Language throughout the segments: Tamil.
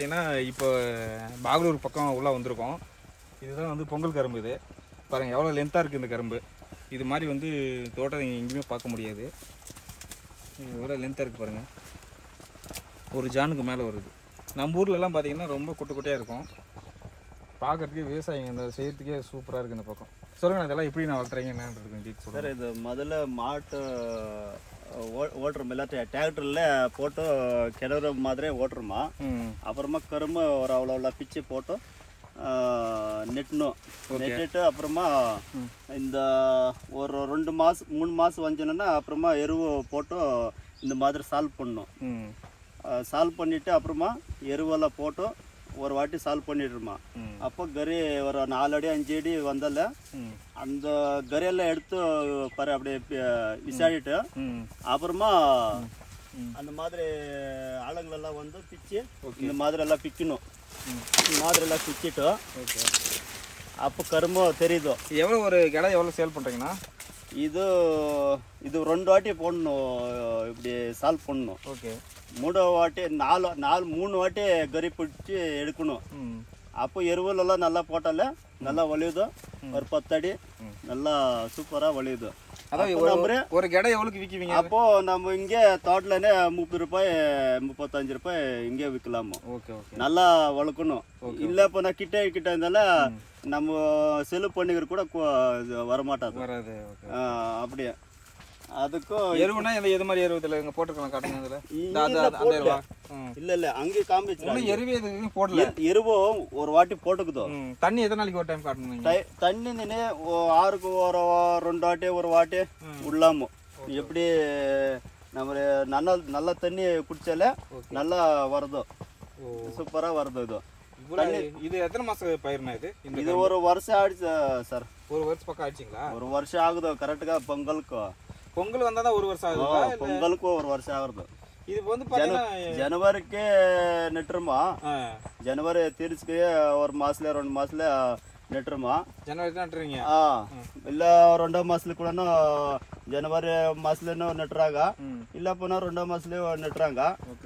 பார்த்தீங்கன்னா இப்போ பாகலூர் பக்கம் உள்ளே வந்திருக்கோம். இதுதான் வந்து பொங்கல் கரும்பு இது. பாருங்கள் எவ்வளோ லென்த்தாக இருக்குது இந்த கரும்பு. இது மாதிரி வந்து தோட்டம் நீங்கள் எங்கேயுமே பார்க்க முடியாது. எவ்வளோ லென்த்தாக இருக்குது பாருங்கள் ஒரு ஜானுக்கு மேலே வருது. நம்ம ஊர்லலாம் பார்த்திங்கன்னா ரொம்ப குட்டை குட்டையாக இருக்கும். பார்க்குறதுக்கே விவசாயிங்க இந்த செய்கிறதுக்கே சூப்பராக இருக்குது இந்த பக்கம். சொல்லுங்கள் இதெல்லாம் எப்படி நான் வளர்த்துறீங்க என்னன்றது சார் இது முதல்ல மாட்டு ஓட்டுறோம் இல்லை டிராக்டரில் போட்டு கிணறு மாதிரி ஓட்டுறோமா? அப்புறமா கரும்பு ஒரு அவ்வளோ அவ்வளோ பிச்சு போட்டு நெட்டணும் நெட்டுட்டு அப்புறமா இந்த ஒரு ரெண்டு மாதம் மூணு மாதம் வந்துச்சுன்னா அப்புறமா எருவு போட்டு இந்த மாதிரி சால்வ் பண்ணணும் ம். சால்வ் பண்ணிவிட்டு அப்புறமா எருவெல்லாம் போட்டு ஒரு வாட்டி சால்வ் பண்ணிடுறோமா ம். அப்போ கறி ஒரு நாலு அடி அஞ்சு அடி வந்தால அந்த கறியெல்லாம் எடுத்து பாரு அப்படியே விசாரிட்டு அப்புறமா. அந்த மாதிரி ஆளுங்களெல்லாம் வந்து பிச்சு. இந்த மாதிரி எல்லாம் பிக்கணும். இந்த மாதிரி எல்லாம் பிச்சிட்டு அப்போ கரும்பு தெரியுது? எவ்வளோ ஒரு கிடை எவ்வளோ சேல் பண்ணுறீங்கண்ணா? இது இது ரெண்டு வாட்டி போடணும் இப்படி சால்வ் பண்ணணும் ஓகே. மூணு வாட்டி நாலு நாலு மூணு வாட்டி கறி பிடிச்சி எடுக்கணும். அப்போ எருவுலெல்லாம் நல்லா போட்டால நல்லா ஒளியுது ஒரு பத்தடி நல்லா சூப்பராக ஒளியுது அதான் அப்போ ஒரு கிடை எவ்வளோக்கு விற்கிவீங்க அப்போ நம்ம இங்கே தோட்டலனே முப்பது ரூபாய் முப்பத்தஞ்சு ரூபாய் இங்கே விற்கலாமோ ஓகே ஓகே. நல்லா வளர்க்கணும். இல்லை இப்போ நான் கிட்ட கிட்ட இருந்தால நம்ம செலவு பண்ணிக்கிற கூட வரமாட்டாது. வராது அப்படியே. அதுக்கும் எருவுனா இந்த எது மாதிரி எருவு இதில்? இங்கே போட்டுருக்கலாம் காட்டுங்க ம். இல்லை இல்லை அங்கே காமிச்சு எருவே போடல. எருவும் ஒரு வாட்டி போட்டுக்குதோ? தண்ணி எத்தனை நாளைக்கு ஒரு டைம் காட்டணும் நீங்கள் தை- தண்ணி நின்று ஆறுக்கு ஒரு ரெண்டு வாட்டி ஒரு வாட்டி உள்ளாமோ. எப்படி நம்ம நல்ல நல்ல தண்ணி குடிச்சாலே நல்லா வருதோ? சூப்பராக வருது இது? இது எத்தனை மாதம் பயிர்னா இது? இது ஒரு வருஷம் ஆயிடுச்சு சார். ஒரு வருஷம் பக்கம் ஆயிடுச்சிங்களா? ஒரு வருஷம் ஆகுது? கரெக்டுగా பொங்கலுக்கு? பொங்கல் வந்தா தான் ஒரு வருஷம் ஆகுது பொங்கலுக்கு ஒரு வருஷம் ஆகுறது இது வந்து பாத்தீங்கன்னா ஜனவரிக்கே நெட்டுருமா ஜனவரி திருச்சுக்கு ஒரு மாசத்துல ரெண்டு மாசத்துல நெட்டுருமா ஜனவரி நட்டுறீங்க ஆ இல்ல ரெண்டோ மாசத்துல கூட ஜனவரி மாசத்துல நெட்டுறாங்க இல்ல போனா ரெண்டோ மாசத்துல நெட்டுறாங்க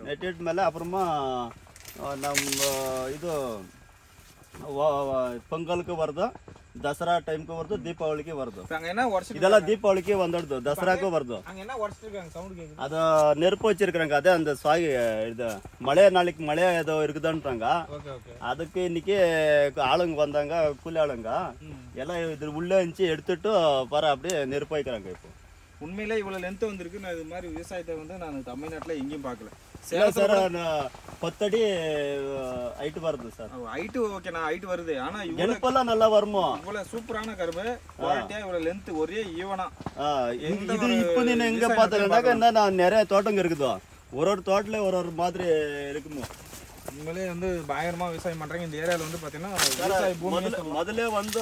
நெட்டிட்டு மேல அப்புறமா நம்ம இது பொங்கலுக்கு வருது ವ- ವ- ಪೊಂಗಲ್ಗೆ ಬರ್ದು ದಸರಾ ಟೈಮ್ಗೆ ಬರ್ದು ದೀಪಾವಳಿಗೆ ಬರ್ದು இப்போ அங்கே என்ன உடச்சிட்டு ಇದೆಲ್ಲ ದೀಪಾವಳಿಗೆ ಒಂದೊಡ್ದು ದಸರಾಗೂ ಬರ್ದು அங்கே என்ன உடச்சிட்டு சவுண்டு கேட்குது ಅದು நெருப்பு வச்சிருக்கிறாங்க அதே அந்த சுவாகி இது மழை நாளைக்கு மழை ஏதோ இருக்குதுன்றாங்க ஓகே ஓகே அதுக்கு இன்னைக்கு ஆளுங்க வந்தாங்க கூலி ஆளுங்க எல்லாம் இது உள்ள இருந்துச்சு எடுத்துட்டு பாரு அப்படியே நெருப்பு வைக்கிறாங்க இப்போ உண்மையிலே இவ்வளோ லென்த் வந்திருக்கு. நான் இது மாதிரி விவசாயத்தை வந்து நான் தமிழ்நாட்டில் எங்கேயும் பார்க்கல. இல்லை சார் நான் பத்தடி ஹைட்டு வருது சார் ஹைட்டு ஓகே நான் ஹைட்டு வருது. ஆனால் இவ்வளோலாம் நல்லா வருமோ? இவ்வளோ சூப்பரான கரும்பு. குவாலிட்டியாக இவ்வளோ லென்த்து ஒரே ஈவனா. இது இப்போ நீ எங்கே பார்த்துருந்தாக்கா என்ன நான் நிறைய தோட்டங்க இருக்குதோ? ஒரு ஒரு தோட்டத்தில் ஒரு ஒரு மாதிரி இருக்குமோ? இவங்களே வந்து பயங்கரமாக விவசாயம் பண்ணுறாங்க இந்த ஏரியாவில் வந்து பார்த்தீங்கன்னா முதல்ல வந்து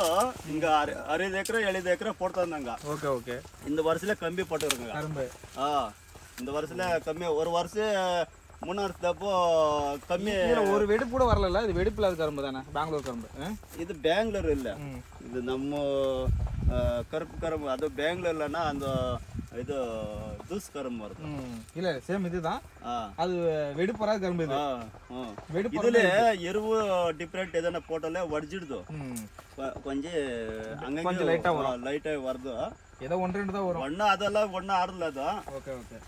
இங்கே அறு அறுபது ஏக்கரா எழுபது ஏக்கரா போட்டு தந்தாங்க. Okay okay. இந்த வருஷத்துல கம்பி போட்டுருங்க கரும்பு. ஆ இந்த வருஷத்துல கம்மி ஒரு வருஷம் முன்னாடிப்போ கம்மி ஒரு வெடிப்பு கூட வரல இது வெடிப்பு இல்லாத கரும்பு தானே? பெங்களூர் கரும்பு. இது பெங்களூர் இல்லை. இது நம்ம கருப்பு கரும்பு. அது பெங்களூர்லன்னா அந்த இது ஜூஸ் கரும்பு இருக்கும். இல்ல சேம் இதுதான். அது வெடிப்பறா கரும்பு இது. இதுல எருவு டிஃப்ரெண்ட் ஏதனா போட்டாலே வடிச்சிடுது கொஞ்சம் அங்க கொஞ்சம் லைட்டா வரும். லைட்டா வருது? ஏதோ ஒன்று ரெண்டு தான் வரும். ஒன்றும் அதெல்லாம் ஒன்றும் ஆடல அது? Okay okay.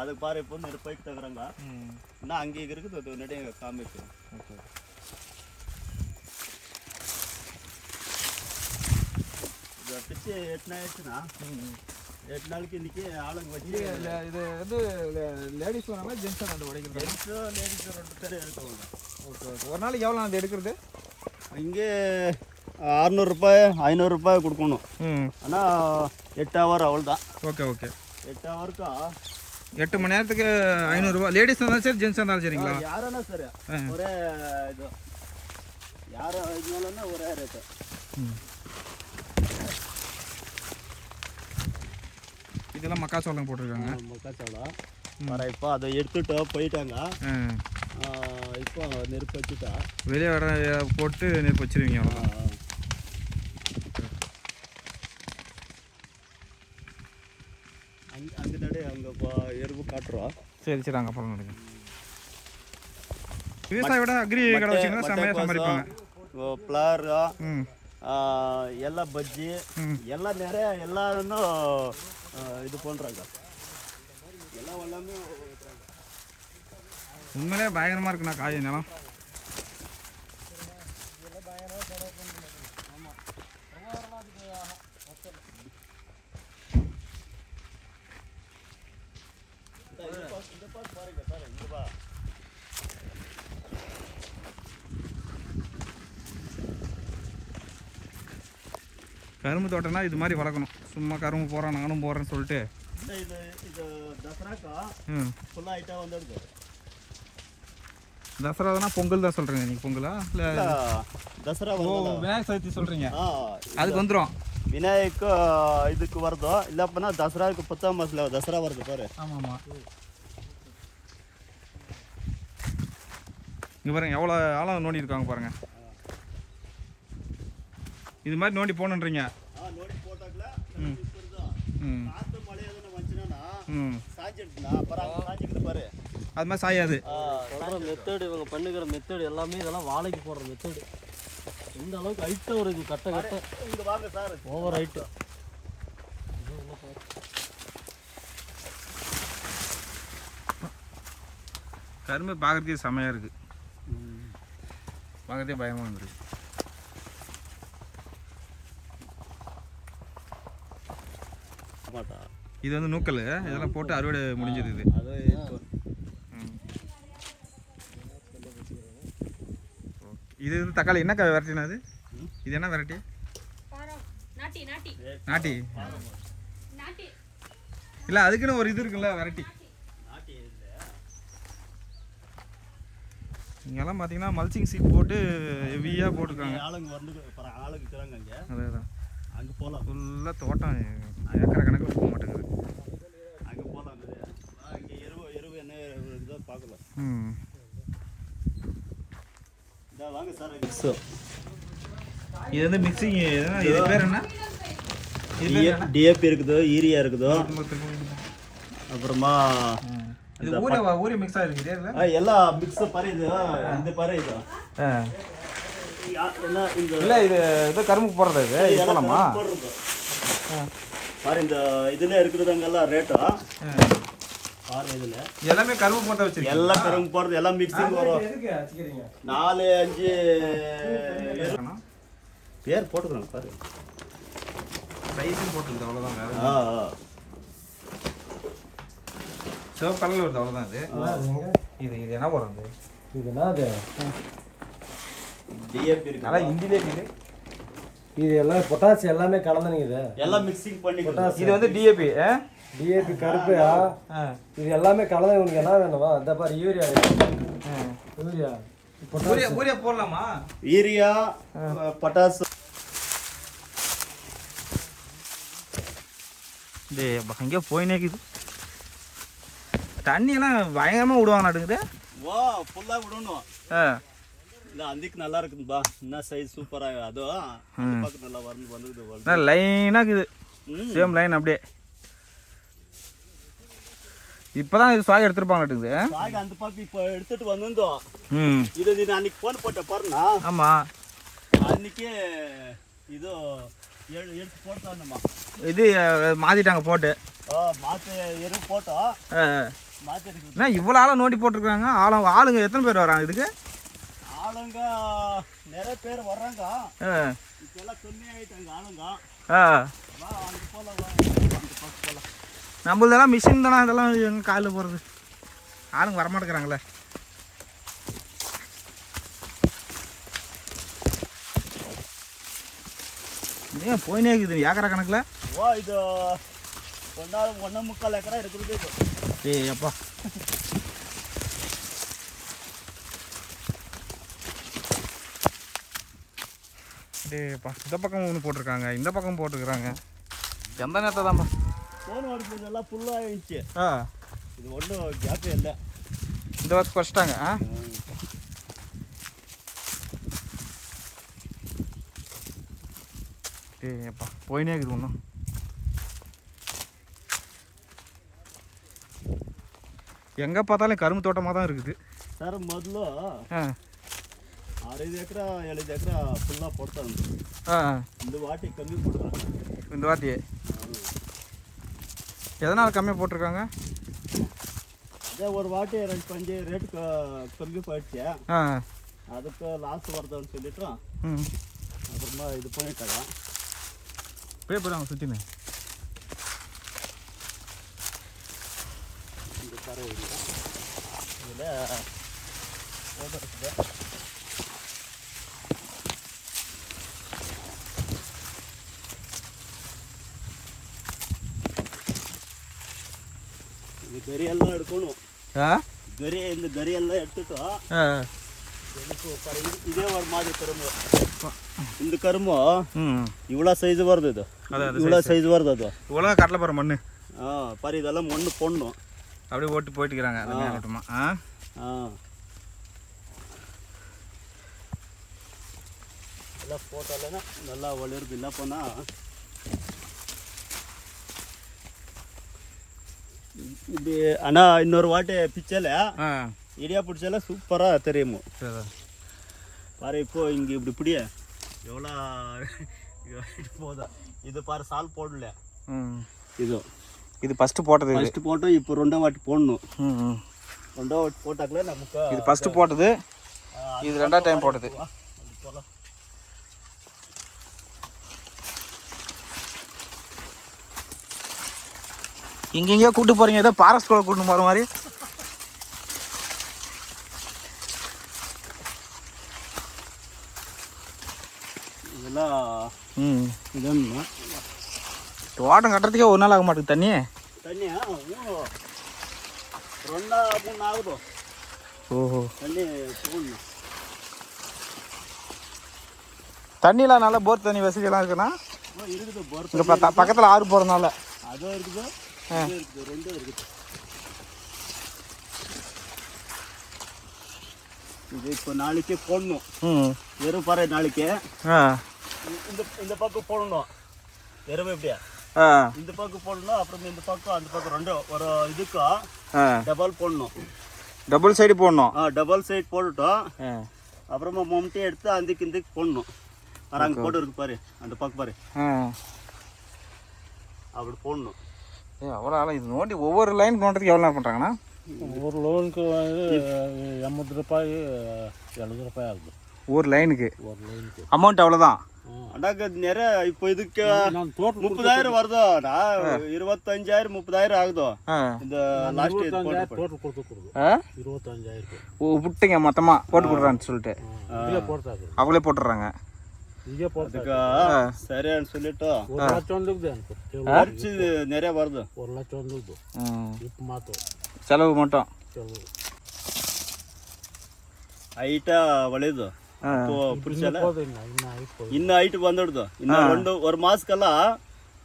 அதுக்கு பாரு இப்போ நெருப்பாயிட்டு தகுறாங்க நான் அங்கே இருக்குது அது நிறைய காமிக்கும் ஓகே. பிச்சு எட்டு நாள் எட்டு நாளைக்கு இன்னைக்கு ஆளுங்க வச்சு இது வந்து லேடிஸ் வேணாமா ஜென்ஸாக அந்த உடைக்கிறது? ஜென்ஸோ லேடிஸோ ரெண்டு பேரும் எடுக்கணும் ஓகே ஓகே ஒரு நாளைக்கு எவ்வளோ அந்த எடுக்கிறது? இங்கே அறநூறுரூபா ஐநூறுரூபா கொடுக்கணும். ஆனால் எட்டு ஹவர் அவள் தான். ஓகே ஓகே எட்டு ஹவருக்கா எட்டு மணி நேரத்துக்கு ஐநூறுரூவா லேடிஸ் இருந்தாலும் சரி ஜென்ஸ் இருந்தாலும் சரிங்களா? யாரானா சரி. ஒரே இது. யாரும் இருந்தாலும் ஒரே ரேட்டு இதெல்லாம் மக்காச்சோளம் போட்டிருக்காங்க. மக்காச்சோளம். வர இப்போ அதை எடுத்துட்டோம் போயிட்டாங்க. இப்போ நெருப்பு வச்சுட்டா. வெளியே வர போட்டு நெருப்பு வச்சிருவீங்க அங்கே தடவை அங்கே எருவு காட்டுறோம். சரி சரி அங்கே அப்புறம் நடக்கும் விவசாய விட அக்ரி கடை வச்சுங்கன்னா செம்மையாக சம்பாதிப்பாங்க. எல்லாம் பஜ்ஜி எல்லாம் நிறைய எல்லாரும் இது பண்ணுறாங்க எல்லாம் எல்லாமே உண்மையிலே பயங்கரமாக இருக்குண்ணா காய் நிலம். கரும்பு தோட்டம்னா இது மாதிரி வளர்க்கணும். சும்மா கரும்பு போகிறேன் நானும் போகிறேன்னு சொல்லிட்டு. தசராதானா? பொங்கல் தான் சொல்கிறீங்க நீங்கள் பொங்கலா? இல்லை தசரா விநாயக சதுர்த்தி சொல்கிறீங்க அதுக்கு வந்துடும் விநாயக்கு இதுக்கு வருதோ? இல்லை அப்படின்னா தசராவுக்கு பத்தாம் மாதத்தில் தசரா வருது பாரு. ஆமாம். ஆமாம் இங்கே பாருங்க எவ்வளோ ஆழம் நோண்டி இருக்காங்க பாருங்கள் இது மாதிரி நோண்டி போகணுன்றீங்க. அது மாதிரி சாயாது. சொல்கிற மெத்தடு இவங்க பண்ணுகிற மெத்தடு எல்லாமே இதெல்லாம் வாழைக்கு போடுற மெத்தடு இந்த அளவுக்கு ஹைட்டாக ஒரு இது கட்ட கட்ட. இங்க வாங்க சார் ஓவர் ஹைட்டு கரும்பு பார்க்கறதுக்கே செமையாக இருக்குது பார்க்கறதே பயமாக வந்துருக்கு மாட்டா இது வந்து நூக்கல் இதெல்லாம் போட்டு அறுவடை முடிஞ்சது இது. இது வந்து தக்காளி. என்ன வெரைட்டினா அது இது? என்ன வெரைட்டி? நாட்டி இல்லை அதுக்குன்னு ஒரு இது இருக்குல்ல வெரைட்டி. இங்கெல்லாம் பார்த்தீங்கன்னா மல்ச்சிங் சீட் போட்டு ஹெவியாக போட்டுருக்காங்க. ஆளுங்க வந்து ஆளுக்கு இருக்கிறாங்க அங்கே. அதே அங்கே போகலாம் ஃபுல்லாக தோட்டம். ஏக்கரை கணக்கில் போக மாட்டேங்குது. அங்கே போகலாம் இங்கே எருவு எருவு என்ன இருக்குதோ பார்க்கலாம். ம். இதாக வாங்க சார். மிக்ஸு இது வந்து மிக்சிங் இது பேர் என்ன? டிஏபி இருக்குதோ யூரியா இருக்குதோ அப்புறமா இது ஊரே ஊரே மிக்ஸ் ஆகிருக்குது எல்லாம் மிக்ஸ் பாரு இது இந்த பறையுது இல்லை இது இது கரும்பு போடுறது. இது இது போலாமா பாரு இந்த இதில் இருக்கிறதாங்கெல்லாம் ரேட்டா பாரு இதில். எல்லாமே கரும்பு போட்ட வச்சிருக்கேன் எல்லாம் கரும்பு போடுறது எல்லாம் மிக்சிங் வரும். நாலு அஞ்சு பேர் போட்டுக்கிறோம் பாரு. சைஸும் போட்டுருக்குது அவ்வளோதான் வேறு ஆ சிவப்பு கலரில் வருது அவ்வளோதான் இது. இது இது என்ன போடுறது? இதுனா அது. டிஏபி இருக்கு. ஹிந்திலே இருக்குது. இது எல்லாம் பொட்டாசி எல்லாமே கலந்துனுங்க இது. எல்லாம் மிக்சிங் பண்ணி இது வந்து டிஏபி டிஏபி கருப்பையா இது எல்லாமே கலந்து உனக்கு என்ன வேணுமா இந்த பாரு யூரியா யூரியா. ஊரியா ஊரியா போடலாமா? ஈரியா பட்டாசு டே அங்கே போயினே இருக்குது தண்ணியெல்லாம் பயங்கரமாக விடுவாங்க நடுங்குது வா ஃபுல்லா விடணும். ஆ. இல்ல அந்திக்கு நல்லா இருக்குதுப்பா என்ன சைஸ் சூப்பரா அது அந்த பக்கம் நல்லா வந்து வந்துக்குது லைனாக இருக்குது. சேம் லைன் அப்படியே. இப்போ தான் இது சுவாக எடுத்துருப்பாங்க சாக அந்த பக்கம் இப்போ எடுத்துட்டு வந்திருந்தோம். இது நீ அன்னைக்கு ஃபோன் போட்ட பாருண்ணா. ஆமாம் அன்னைக்கே இது எடு எடுத்து போட்டாங்கம்மா இது மாத்திட்டாங்க போட்டு. மாற்று எரு போட்டோம்? என்ன இவ்வளோ ஆழம் நோண்டி போட்டிருக்காங்க ஆழம் ஆளுங்க எத்தனை பேர் வராங்க இதுக்கு? ஆளுங்க நிறைய பேர் வர்றாங்க. இப்பெல்லாம் கம்மி ஆயிட்டாங்க ஆளுங்க. அங்கே போகலாம் நம்மளதெல்லாம் மிஷின் தானே? இதெல்லாம் எங்கே காலில் போகிறது ஆளுங்க வரமாட்டேங்கிறாங்களே. ஏன் போயினே இருக்குது? ஏக்கரா கணக்கில்? ஓ இது ஒன்றா ஒன்றே முக்கால் ஏக்கரா இருக்குது ஏய் அப்பா. டேப்பா இந்த பக்கம் ஒன்று போட்டிருக்காங்க. இந்த பக்கம் போட்டிருக்கிறாங்க. எந்த நேரத்தை தான்ப்பா போன வருஷம் எல்லாம் ஃபுல்லாக ஆயிடுச்சு. ஆ. இது ஒன்றும் கேப்பே இல்லை. இந்த வருஷம் குறைச்சிட்டாங்க ஆ? ஏப்பா போயினே இருக்குது ஒன்றும் எங்கே பார்த்தாலும் கரும்பு தோட்டமாக தான் இருக்குது. சார் முதல்ல ஆ. ఆరైదు ఎకరా ఏడైదు ఎకరా ఫుల్లా పడుతుంది இந்த வாட்டி கம்மி போடுறாங்க. இந்த வாட்டி எதனால் கம்மி போட்டிருக்காங்க? அதே ஒரு வாட்டி ரெண்டு பஞ்சு ரேட்டு கம்மி போயிடுச்சு. அதுக்கு லாஸ் வருதுன்னு சொல்லிட்டோம் அப்புறமா இது பண்ணிட்டாங்க. பேப்பர் அவங்க சுற்றினேன் இந்த கரை இதில் இது கரியெல்லாம் எடுக்கணும் ஆ கரி இந்த கரியெல்லாம் எடுத்துட்டு ஆ எனக்கு பாரு, இது- இதே ஒரு மாதிரி கரும்பு இந்த கரும்பு ம் இவ்வளோ சைஸ் வருது இது ಅದೇ ಅದೇ இவ்வளோ சைஸ் வருது அது உலக கடலை போகிற மண் ஆ பாரு இதெல்லாம் மண்ணு போடணும் அப்படியே ஓட்டி போயிட்டுக்கிறாங்க அது மேலோட்டமா ஆ ஆ எல்லாம் போட்டாலேனா நல்லா வளருது இல்லை போனால் இப்படி ஆனால் இன்னொரு வாட்டி பிச்சையில் ஆ. இடியா பிடிச்சால சூப்பராக தெரியுமோ. பாரு இப்போ இங்கே இப்படி இப்படியே எவ்வளோ போதா? இது பாரு சால் போடல. இது. இது ஃபஸ்ட்டு போட்டது ஃபஸ்ட்டு போட்டோம் இப்போ ரெண்டாம் வாட்டி போடணும். ரெண்டாம் வாட்டி போட்டாக்கல நமக்கு இது ஃபஸ்ட்டு போட்டது. இது ரெண்டாவது டைம் போட்டது. வா, எங்கெங்கேயோ கூப்பிட்டு போகிறீங்க ஏதோ பாரஸ்குள்ள கூட்டின்னு போகிற மாதிரி. ம். தோட்டம் கட்டுறதுக்கே ஒரு நாள் ஆக மாட்டேங்குது. தண்ணி தண்ணியா? தண்ணி போடணும். நல்லா போர் தண்ணி வசதியெல்லாம் இருக்குண்ணா. இருக்குது போர் பக்கத்தில் ஆறு போகிறதுனால அதுவும் இருக்குது. இது இப்போ நாளைக்கு போடணும். வெறும் பாரு நாளைக்கு. இந்த இந்த பக்கம் போடணும். வெறும் எப்படியா இந்த பக்கம் போடணும் அப்புறம் இந்த பக்கம் அந்த பக்கம் ரெண்டும் ஒரு இதுக்கு டபுள் போடணும். டபுள் சைடு போடணும். ஆ டபுள் சைட் போட்டுட்டோம். அப்புறமா மம்முட்டி எடுத்து அந்துக்கு இந்துக்கு போடணும். பாரு அங்கே போட்டு இருக்கு பாரு அந்த பக்கம் பாரு. அப்படி போடணும். ஏ அவ்வளோ ஆளம் இது நோண்டி ஒவ்வொரு லைன் நோண்டுறதுக்கு எவ்வளோ நேரம் பண்ணுறாங்கண்ணா ஒரு லோனுக்கு வந்து எண்பது ரூபாய் எழுபது ரூபாய் ஆகுது. ஒரு லைனுக்கு ஒரு லோனுக்கு அமௌண்ட் அவ்வளோதான் அடாக்க நிறைய இப்போ இதுக்கு முப்பதாயிரம் வருதோ இருபத்தஞ்சாயிரம் முப்பதாயிரம் ஆகுதோ? இந்த லாஸ்ட் போட்டு கொடுத்து விட்டுங்க மொத்தமாக போட்டு கொடுக்குறான்னு சொல்லிட்டு. அவங்களே போட்டுடுறாங்க. ಹೀಗೆ ಅದಕ್ಕ ಸರಿ ಅಂತ ಸುಲಿಟ್ಟು ಒಂದು ಲಕ್ಷ ಒಂದಕ್ದು ಅಂತ ಖರ್ಚು ನೆರೆಯಬಾರ್ದು ಒಂದು ಲಕ್ಷ ಒಂದಕ್ದು ಇಪ್ಪ ಮಾತು செலவு மட்டும் ಚಲೋ ಹೈಟ ಒಳ್ಳೇದು ಪುರುಷನ ಹೋದ ಇನ್ನ ಇನ್ನ ಆಯ್ತು ಇನ್ನು ಹೈಟ್ ಬಂದಿಡ್ದು ಇನ್ನು ಒಂದು ஒரு மாசக்கெல்லாம்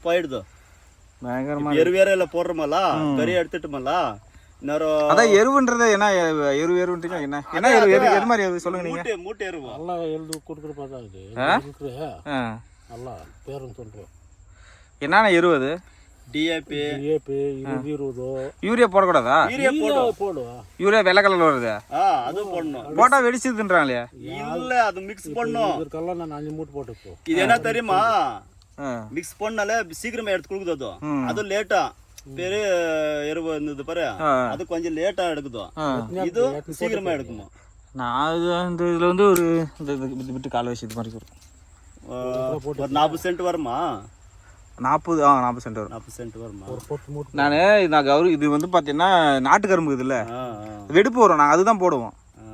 போயிடுது பயங்கரமா எருவேற இல்ல போடுறோமல்ல கறி எடுத்துட்டோமல்ல இன்னொரு அதான் எருவுன்றது என்ன எரு- எரு எருன்றீங்க என்ன என்ன எரு எரு எது மாதிரி எரு சொல்லுங்க நீங்க மூட்டை மூட்டை எருவா. நல்லா எழுதி கொடுக்குற பார்த்தா இது இருக்கு ஆ. நல்லா பேரும் சொல்கிறேன் என்னென்ன எரு அது? டிஏபி ஏபி இருபது இருபது. யூரியா போடக்கூடாதா? யூரியா போடு போடுவா. யூரியா வெள்ளை கலர்ல வருது. ஆ அது போடணும். போட்டா வெடிச்சுதுன்றாங்களே. இல்ல அது மிக்ஸ் பண்ணும் இதற்கெல்லாம் நான் அஞ்சு மூட்டை போட்டுப்போம் இது என்ன தெரியுமா? மிக்ஸ் பண்ணாலே சீக்கிரமா எடுத்து கொடுக்குது அது. அது லேட்டா பெரிய எருவு இருந்தது பாரு. அது கொஞ்சம் லேட்டா எடுக்குது. இது சீக்கிரமா எடுக்குமா? நான் இது இந்த இதில் வந்து ஒரு இந்த இது விட்டு விட்டு கால் வச்சு இது மாதிரி ஒரு நாற்பது சென்ட் வருமா? நாற்பது ஆ நாற்பது சென்ட் வரும். நாற்பது சென்ட் வருமா? ஒரு பொட்டு மூட்டை. நான் நான் கௌரி இது வந்து பார்த்தீங்கன்னா நாட்டு கரும்பு இதுல. வெடிப்பு வரும். நாங்கள் அதுதான் போடுவோம். ஆ.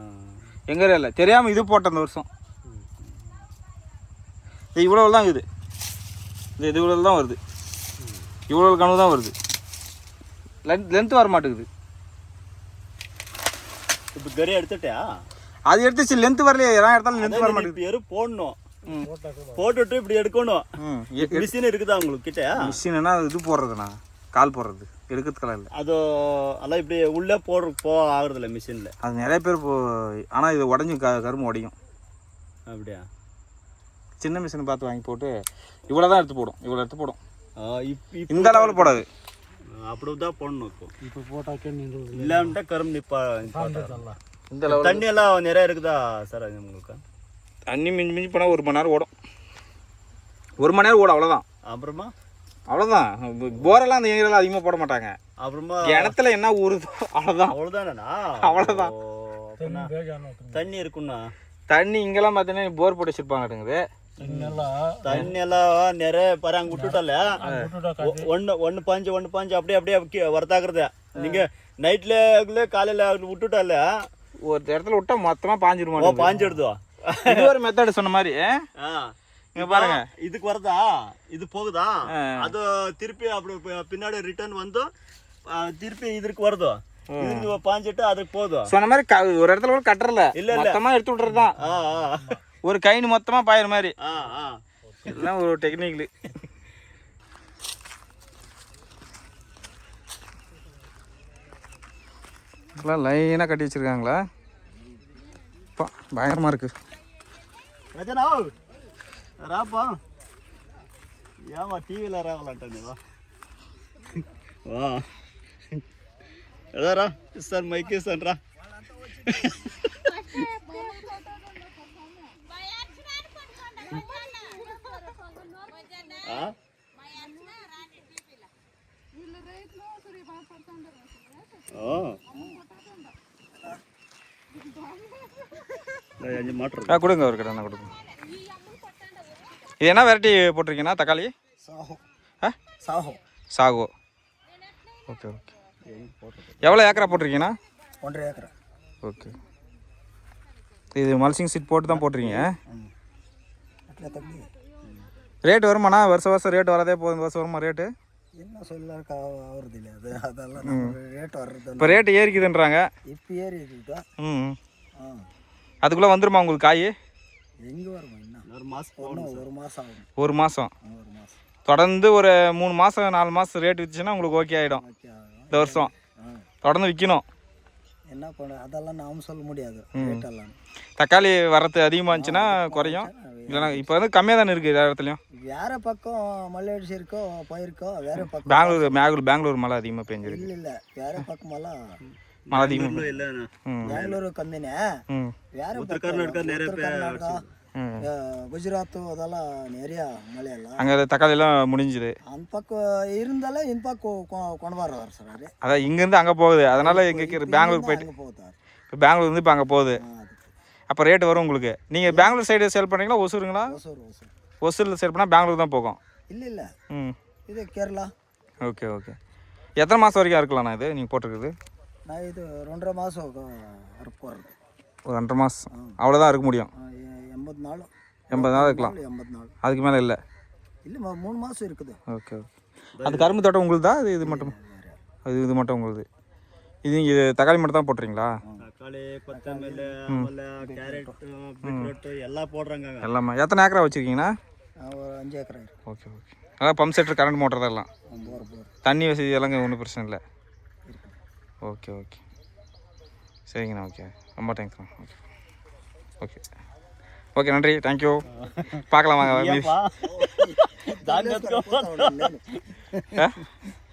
எங்க இல்லை. தெரியாமல் இது போட்டேன் அந்த வருஷம். இது இவ்வளோ தான் இது இது இது இவ்வளோ தான் வருது. இவ்வளோ கனவு தான் வருது. லென்த் லென்த் வர மாட்டேங்குது இப்ப கறி எடுத்துட்டியா? அது எடுத்துச்சு லென்த் வரலையே. எல்லாம் எடுத்தாலும் லென்த் வர மாட்டேங்குது எரு போடணும். போட்டுட்டு இப்படி எடுக்கணும். ம். மிஷின் இருக்குதா உங்களுக்கு கிட்ட மிஷின்னா இது போடுறதுண்ணா. கால் போடுறது. எடுக்கிறதுக்கெல்லாம் இல்லை. அது எல்லாம் இப்படி உள்ளே போடுற போ ஆகுறது இல்லை மிஷினில் அது நிறைய பேர் இப்போ ஆனால் இது உடஞ்சி க கரும்பு உடையும். அப்படியா? சின்ன மிஷின் பார்த்து வாங்கி போட்டு இவ்வளோ தான் எடுத்து போடும். இவ்வளோ எடுத்து போடும். இந்த லெவலில் போடாது. அப்படிதான் போடணும் இப்போ. இப்போ போட்டாக்கே நின்று இல்லாமட்டா கரும்பு நிப்பா இந்த தண்ணி எல்லாம் நிறைய இருக்குதா சார் அது உங்களுக்கு? தண்ணி மிஞ்சி மிஞ்சி போனால் ஒரு மணி நேரம் ஓடும். ஒரு மணி நேரம் ஓடும் அவ்வளோதான் அப்புறமா? அவ்வளோதான் போரெல்லாம் அந்த ஏரியாவில் அதிகமாக போட மாட்டாங்க. அப்புறமா? கிணத்துல என்ன ஊறுதோ அவ்வளோதான். ஓ, அப்படின்னா தண்ணி இருக்குண்ணா தண்ணி இங்கெல்லாம் பார்த்தீங்கன்னா போர் போட்டு வச்சிருப்பாங்க ಇನ್ನೆಲ್ಲ தண்ணி எல்லாம் நிறைய பாரு அங்க விட்டுட்டல ಬಿಟ್ಟು ஒன்று ஒன்று பாஞ்சு ஒன்று பாஞ்சு அப்படியே அப்படியே கீ- வரத்தாக்குறது நீங்க நைட்ல ஆகல காலையில ஆகல விட்டுட்டல ஒரு இடத்துல விட்டா மொத்தமாக பாஞ்சிருமா ஓ பாஞ்சிடுதோ இது ஒரு மெத்தட் சொன்ன மாதிரி ஆ. இங்க பாருங்க இதுக்கு வருதா இது போகுதா ஆ. அது திருப்பி அப்படி பி- பின்னாடி ரிட்டர்ன் வந்து ஆ, திருப்பி இதற்கு வருதோ இதுக்கு பாஞ்சிட்டு அதுக்கு போதும் சொன்ன மாதிரி க- ஒரு இடத்துல கூட கட்டுறல இல்ல, இல்ல. மொத்தமாக எடுத்து விட்றது தான் ஆ ஆ ஒரு கைனு மொத்தமாக பாயிற மாதிரி. எல்லாம் ஒரு டெக்னிக்கலு இதெல்லாம் லைனாக கட்டி வச்சுருக்காங்களா? அப்பா பயங்கரமாக இருக்கு. ராப்பா ஏமா டிவியில் ராகலான்ட்டா நீ வா. வா. எதாரா சார் மைக்கே சார்ரா கொடுங்க ஒரு கடை கொடுங்க. இது என்ன வெரைட்டி போட்டிருக்கீங்கன்னா தக்காளி? ஆ? சாகம் சாகோ. Okay okay. எவ்வளோ ஏக்கரா போட்டிருக்கீங்கன்னா? ஒன்றரை ஏக்கரா. ஓகே. இது மல்சிங் சீட் போட்டு தான் போட்டிருக்கீங்க. அట్లా தம்பி ரேட் வருமாண்ணா? வருஷம் வருஷம் ரேட் வரதே போதும் வருஷம் வருமா ரேட்டு? என்ன சொல்ல ஆகுறது இல்லை அது. அதெல்லாம் நம்ம ரேட் வர்றது இப்போ ரேட்டு ஏறிக்குதுன்றாங்க. இப்போ ஏறி இருக்குதா? ம். ஆ. அதுக்குள்ளே வந்துருமா உங்களுக்கு காய்? எங்கே வரும் என்ன ஒரு மாசம் இன்னும் ஒரு மாதம் ஆகும். ஒரு மாதம் ஒரு மாதம் தொடர்ந்து ஒரு மூணு மாதம் நாலு மாதம் ரேட் விற்றுச்சுன்னா உங்களுக்கு ஓகே ஆகிடும் இந்த வருஷம். தொடர்ந்து விற்கணும் என்ன பண்ண அதெல்லாம் நாம் சொல்ல முடியாது. ரேட்டெல்லாம் தக்காளி வரத்து அதிகமாக இருந்துச்சுன்னா குறையும். இல்லைனா இப்போ வந்து கம்மியாக தானே இருக்குது எல்லா இடத்துலையும். வேற பக்கம் மழை அடிச்சு இருக்கோ போயிருக்கோ வேற பக்கம் பெங்களூர் மேகூர் பெங்களூர் மழை அதிகமாக பெஞ்சிருக்கு இல்லை இல்லை. வேற பக்கமெல்லாம் மழை அதிகமாக பெங்களூர் கம்மினே. வேற கர்நாடகா நிறைய ಗುಜರಾತು ಅದೆಲ್ಲ ಏರಿಯಾ ಮಳೆ ಅಲ್ಲ ಹಂಗಾದ್ರೆ தக்காளி எல்லாம் முடிஞ்சுது. அந்த பக்கம் இருந்தாலும் இந்த பக்கம் கொண்டு வர சார் அதான் இங்கேருந்து அங்கே போகுது. அதனால் இங்கே பெங்களூர் போயிட்டு அங்கே போகுது. இப்போ பெங்களூர் வந்து இப்போ அங்கே போகுது. அப்போ ரேட் வரும் உங்களுக்கு? நீங்கள் பெங்களூர் சைடு சேல் பண்ணீங்களா ஒசூருங்களா? ஒசூர் ஒசூர். ஒசூரில் சேல் பண்ணால் பெங்களூர் தான் போகும். இல்லை இல்லை. ம். இது கேரளா. Okay okay. எத்தனை மாதம் வரைக்கும் அறுக்கலாம்ண்ணா இது நீங்கள் போட்டிருக்குது நான் இது ரெண்டரை மாதம் போடுறது ஒரு ரெண்டரை மாதம் அவ்வளோதான் இருக்க முடியும். எண்பது நாளும் எண்பது நாள் இருக்கலாம். எண்பது நாள் அதுக்கு மேலே இல்லை? இல்லை மூணு மாதம் இருக்குது. Okay okay. அது கரும்பு தோட்டம் உங்களுக்கு தான் அது இது மட்டும்? அது இது மட்டும் உங்களுது. இது நீங்கள் தக்காளி மட்டும் தான் போட்டுறீங்களா? தக்காளி எல்லாம் போடுறாங்க. எல்லாமே. எத்தனை ஏக்கரா வச்சுருக்கீங்கண்ணா? ஒரு அஞ்சு ஏக்கரா ஓகே ஓகே. அதான் பம்ப் செட்ரு கரண்ட் மோட்டர் தான் தண்ணி வசதி எல்லாம் ஒன்றும் பிரச்சனை இல்லை. Okay okay. சரிங்கண்ணா ஓகே. ரொம்ப தேங்க்ஸ்ண்ணா ஓகே. ஓகே. ஓகே நன்றி. தேங்க்யூ பார்க்கலாம் வாங்க